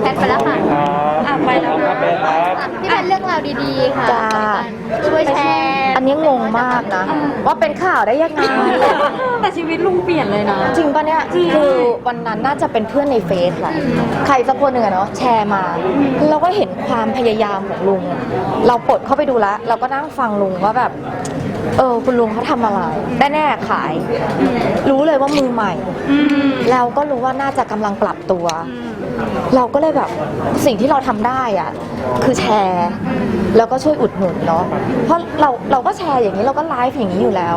แพทย์ไปแล้วค่ะอะไปแล้วครับเป็นครับพี่แพทย์เรื่องราวดีๆค่ะจ้า ช่วยแชร์อันนี้งงมากนะ ว่าเป็นข่าวได้ยังไง แต่ชีวิตลุงเปลี่ยนเลยนะ จริงปะเนี่ยคือวันนั้นน่าจะเป็นเพื่อนในเฟซแหละใครสักคนหนึ่งอะเนาะแชร์มาเราก็เห็นความพยายามของลุง เราปลดเข้าไปดูแล้วเราก็นั่งฟังลุงว่าแบบ เออคุณลุงเขาทำอะไรแน่ๆขาย รู้เลยว่ามือใหม่ แล้วก็รู้ว่าน่าจะกำลังปรับตัว เราก็เลยแบบสิ่งที่เราทำได้อะคือแชร์ แล้วก็ช่วยอุดหนุนเนาะเพราะเราเราก็แชร์อย่างนี้เราก็ไลฟ์อย่างนี้อยู่แล้ว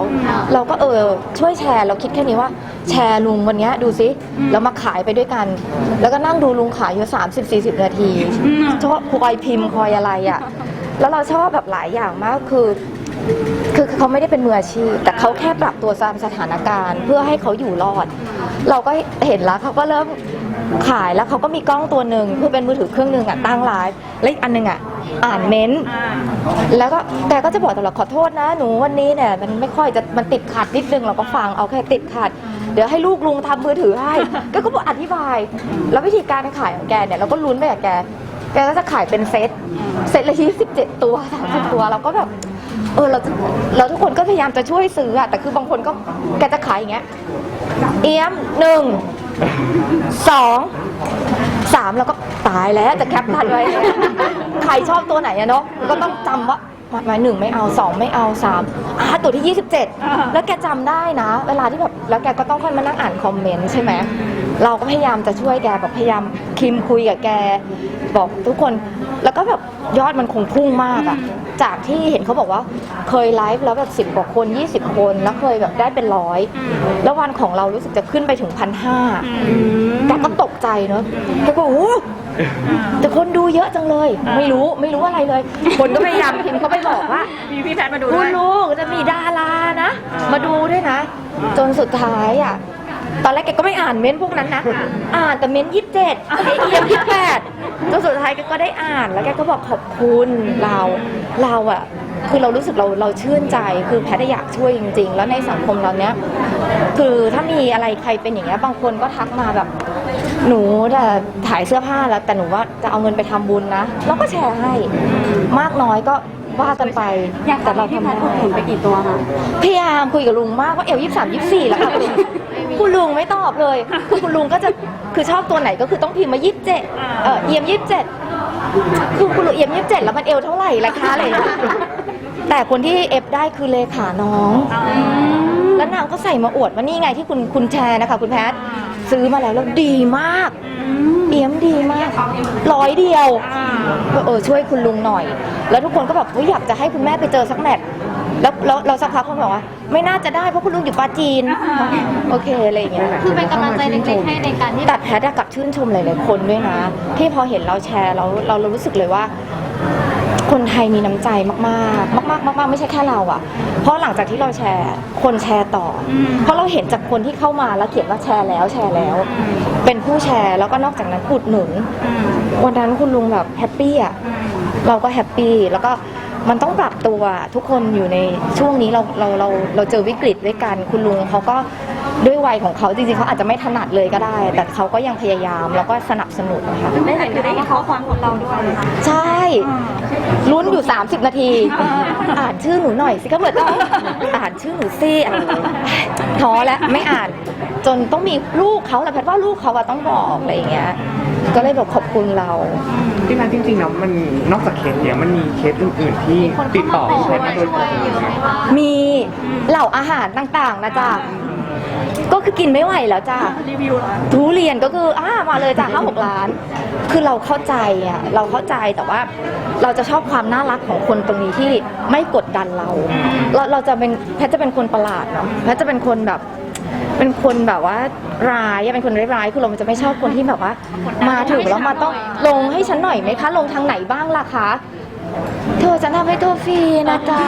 เราก็เออช่วยแชร์ เราคิดแค่นี้ว่าแชร์ลุงวันนี้ดูซิแล้วมาขายไปด้วยกัน แล้วก็นั่งดูลุงขายอยู่ 30 40 นาทีชอบคอยพิมพ์คอยอะไรอะแล้วเราชอบแบบหลายอย่างมากคือคือเขาไม่ได้เป็นมืออาชีพ แต่เขาแค่ปรับตัวตามสถานการณ์ เพื่อให้เขาอยู่รอด เราก็เห็นแล้วเขาก็เริ่ม ขายแล้วเขาก็มีกล้องตัวหนึ่งเพื่อเป็นมือถือเครื่องหนึ่งอะตั้งไลฟ์และอีกอันหนึ่งอะอ่านเม้นต์แล้วก็แกก็จะบอกตลอดขอโทษนะ หนูวันนี้เนี่ยมันไม่ค่อยจะมันติดขัดนิดนึงเราก็ฟังเอาแค่ติดขัด เดี๋ยวให้ลูกลุงทำมือถือให้ก็ก็บอกอธิบาย แล้ววิธีการขายของแกเนี่ยเราก็ลุ้นไปกับแก แกก็จะขายเป็นเซต เซตละยี่สิบเจ็ดตัวสามสิบตัวเราก็แบบ เออเราจะเราทุกคนก็พยายามจะช่วยซื้ออะแต่คือบางคนก็แกจะขายอย่างเงี้ย เอี้ยมหนึ่ง สองสามแล้วก็ตายแล้วจะแคปทันไว้ ใครชอบตัวไหนอะเนาะก็ต้องจำว่า หมายหนึ่งไม่เอาสองไม่เอาสามอ่าตัวที่ 27 แล้วแกจำได้นะ เวลาที่แบบแล้วแกก็ต้องค่อยมานั่งอ่านคอมเมนต์ใช่ไหมเราก็พยายามจะช่วยแกแบบพยายามคิมคุยกับแกบอกทุกคน แล้วก็แบบยอดมันคงพุ่งมากอะจากที่เห็นเขาบอกว่าเคยไลฟ์แล้วแบบสิบกว่าคน 20 คนแล้วเคยแบบได้เป็นร้อยแล้ววันของเรารู้สึกจะขึ้นไปถึงพันห้า แต่ก็ตกใจเนอะแต่ก็โอ้โห แต่คนดูเยอะจังเลย ไม่รู้ไม่รู้อะไรเลย คนก็พยายามพิมพ์เขาไปบอกว่า มีพี่แพทย์มาดูคุด้ณวยลูกจะมีดารานะ มาดูด้วยนะ จนสุดท้ายอะ ตอนแรกแกก็ไม่อ่านเม้นต์พวกนั้นนะ อ่านแต่เม้นยี่สิบเจ็ดเอ็มยี่แปดจนสุดท้ายแกก็ได้อ่านแล้วแกก็บอกขอบคุณเรา เราอะ คือเรารู้สึกเราเราชื่นใจ คือแพทย์อยากช่วยจริง ๆ แล้วในสังคมเราเนี้ย คือถ้ามีอะไรใครเป็นอย่างเงี้ยบางคนก็ทักมาแบบ หนูแต่ถ่ายเสื้อผ้าแล้วแต่หนูว่าจะเอาเงินไปทำบุญนะเราก็แชร์ให้มากน้อยก็ว่ากันไปอยากแต่แต่เราเราพี่ทำแพได้ทย์พูดผลไปกี่ตัวคะพยายามคุยกับลุงมากว่าเอลยี่สามยี่สี่แล้วค่ะคุณคุณลุงไม่ตอบเลยคือคุณลุงก็จะคือชอบตัวไหนก็คือต้องพิมพ์มายี่สิบเจ็ดเออเอียมยี่สิบเจ็ดคือคุณลุงเอียมยี่สิบเจ็ดแล้วมันเอลเท่าไหร่ราคาอะไรอย่างเงี้ยแต่คนที่เอฟได้คือเลขาน้อง แล้วนางก็ใส่มาอวดว่านี่ไงที่คุณคุณแชร์นะคะคุณแพทซื้อมาแล้วแล้วดีมากเอี้ยมดีมากร้อยเดียวก็เออช่วยคุณลุงหน่อย แล้วทุกคนก็แบบเฮ้ยอยากจะให้คุณแม่ไปเจอสักแมทแล้วแล้วเราสักพักคนบอกว่า ไม่น่าจะได้เพราะคุณลุงอยู่ปาจีน โอเคอะไรอย่างเงี้ยคือเป็นกำลังใจเล็กๆให้ในการที่แต่แพทย์อะกลับชื่นชมหลายๆคนด้วยนะ ที่พอเห็นเราแชร์เราเราเรารู้สึกเลยว่า คนไทยมีน้ำใจมากๆ มากๆมากๆไม่ใช่แค่เราอะเพราะหลังจากที่เราแชร์ คนแชร์ต่ออเพราะเราเห็นจากคนที่เข้ามาแล้วเขียนว่าแชร์แล้วแชร์แล้ว เป็นผู้แชร์แล้วก็นอกจากนั้นอุดหนุนวันนั้นคุณลุงแบบแฮปปี้อะเราก็แฮปปี้แล้วก็มันต้องปรับตัวทุกคนอยู่ในช่วงนี้เราเราเราเราเจอวิกฤตด้วยกัน คุณลุงเขาก็ด้วยวัยของเขาจริงๆเขาอาจจะไม่ถนัดเลยก็ได้ แต่เขาก็ยังพยายามแล้วก็สนับสนุนนะคะได้เห็นได้เขาความของเราด้วยใช่ ลุ้นอยู่ 30 นาที อ่านชื่อหนูหน่อยสิก็เหมือนต้องอ่านชื่อหนูสิอะท้อแล้วไม่อ่านจนต้องมีลูกเขาแหละแพทย์ว่าลูกเขาอะต้องบอกอะไรอย่างเงี้ยก็เลยบอกขอบคุณเราพี่แพทย์จริงๆแล้วมันนอกจากเคสเนี้ยมันมีเคสอื่นๆที่ติดต่อพี่แพทย์มาโดยตรงเลยไหม มีเหล่าอาหารต่างๆนะจ๊ะ ก็คือกินไม่ไหวแล้วจ้ะ รีวิวเหรอทุเรียนก็คืออ่ามาเลยจ้ะห้าหกล้าน คือเราเข้าใจอะเราเข้าใจแต่ว่าเราจะชอบความน่ารักของคนตรงนี้ที่ไม่กดดันเรา เราเราจะเป็นแพทย์จะเป็นคนประหลาดเนาะแพทย์จะเป็นคนแบบ เป็นคนแบบว่าร้ายอะเป็นคนร้ายๆคือเราจะไม่ชอบคนที่แบบว่า มาถึงแล้วมาต้องลงให้ฉันหน่อยไหมคะ ลงทางไหนบ้างล่ะคะเธอจะทำให้ตัวฟรีนะจ๊ะ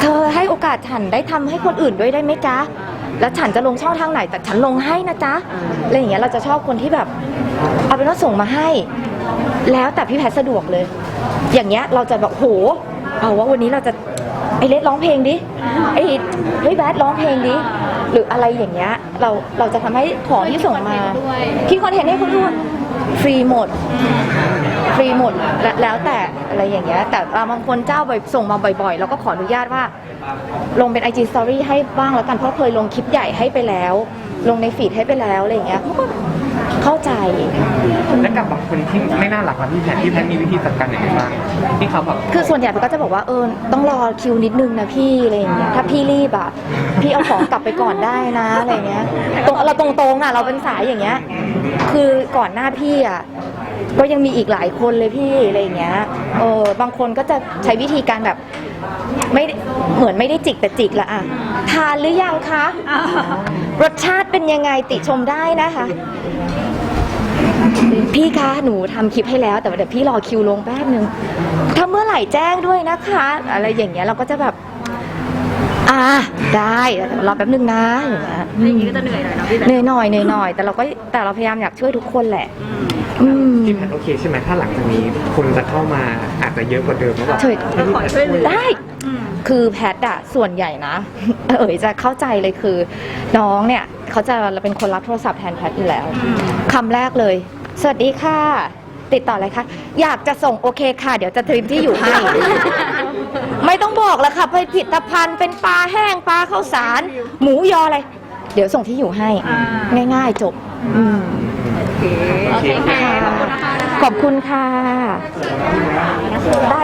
เธอให้โอกาสฉันได้ทำให้คนอื่นด้วยได้ไหมจ๊ะ แล้วฉันจะลงช่องทางไหน แต่ฉันลงให้นะจ๊ะอะไรอย่างเงี้ยเราจะชอบคนที่แบบเอาเป็นว่าส่งมาให้ แล้วแต่พี่แพทย์สะดวกเลย อย่างเงี้ยเราจะแบบโหเอาว่าวันนี้เราจะไอเลสร้องเพลงดิไอเฮ้ยแบทร้องเพลงดิหรืออะไรอย่างเงี้ยเราเราจะทำให้ของที่ส่งมาด้วยคิดคอนเทนต์ให้คนดูฟรีหมด ฟรีหมดและแล้วแต่อะไรอย่างเงี้ยแต่บางคนเจ้าบ่อยส่งมาบ่อยๆ แล้วก็ขออนุญาตว่า ลงเป็น IG Story ให้บ้างแล้วกันเพราะเคยลงคลิปใหญ่ให้ไปแล้ว ลงในฟีดให้ไปแล้วอะไรอย่างเงี้ยเขาก็เข้าใจ และกับบางคนที่ไม่น่ารักนะพี่แพทย์พี่แพทย์มีวิธีจัดการอย่างไรบ้างที่เขาแบบคือส่วนใหญ่มันก็จะบอกว่าเออต้องรอคิวนิดนึงนะพี่อะไรอย่างเงี้ยถ้าพี่รีบอะพี่เอาของกลับไปก่อนได้นะอะไรเงี้ยตรงเราตรงๆอะเราเป็นสายอย่างเงี้ย คือก่อนหน้าพี่อะ ก็ยังมีอีกหลายคนเลยพี่อะไรอย่างเงี้ยเออบางคนก็จะใช้วิธีการแบบไม่ได้เหมือนไม่ได้จิกแต่จิกละอะทานหรือยังคะ รสชาติเป็นยังไงติชมได้นะคะ พี่คะหนูทำคลิปให้แล้ว แต่ว่าเดี๋ยวพี่รอคิวลงแป๊บนึงถ้าเมื่อไหร่แจ้งด้วยนะคะ อะไรอย่างเงี้ยเราก็จะแบบอ่าได้แต่รอแป๊บนึงนะอย่างเงี้ยอย่างนี้ก็จะเหนื่อยหน่อยเนาะพี่แบเหนื่อยหน่อยเหนื่อยหน่อยแต่เราก็แต่เราพยายามอยากช่วยทุกคนแหละ อืมพี่แพทย์โอเคใช่ไหมถ้าหลังจากนี้คนจะเข้ามาอาจจะเยอะกว่าเดิมแล้วแบบช่วยให้พี่แพทย์ช่วยเหลือ ได้ คือแพทย์อะส่วนใหญ่นะ เอ๋ยจะเข้าใจเลยคือ น้องเนี่ยเขาจะเป็นคนรับโทรศัพท์แทนแพทย์อยู่แล้วคำแรกเลย สวัสดีค่ะ ติดต่ออะไรคะ อยากจะส่งโอเคค่ะ เดี๋ยวจะทริมที่อยู่ให้ ไม่ต้องบอกแล้วค่ะผลิตภัณฑ์เป็นปลาแห้งปลาข้าวสาร หมูยออะไร เดี๋ยวส่งที่อยู่ให้ง่ายๆจบ อืม โอเคค่ะขอบคุณค่ะ ได้ค่ะได้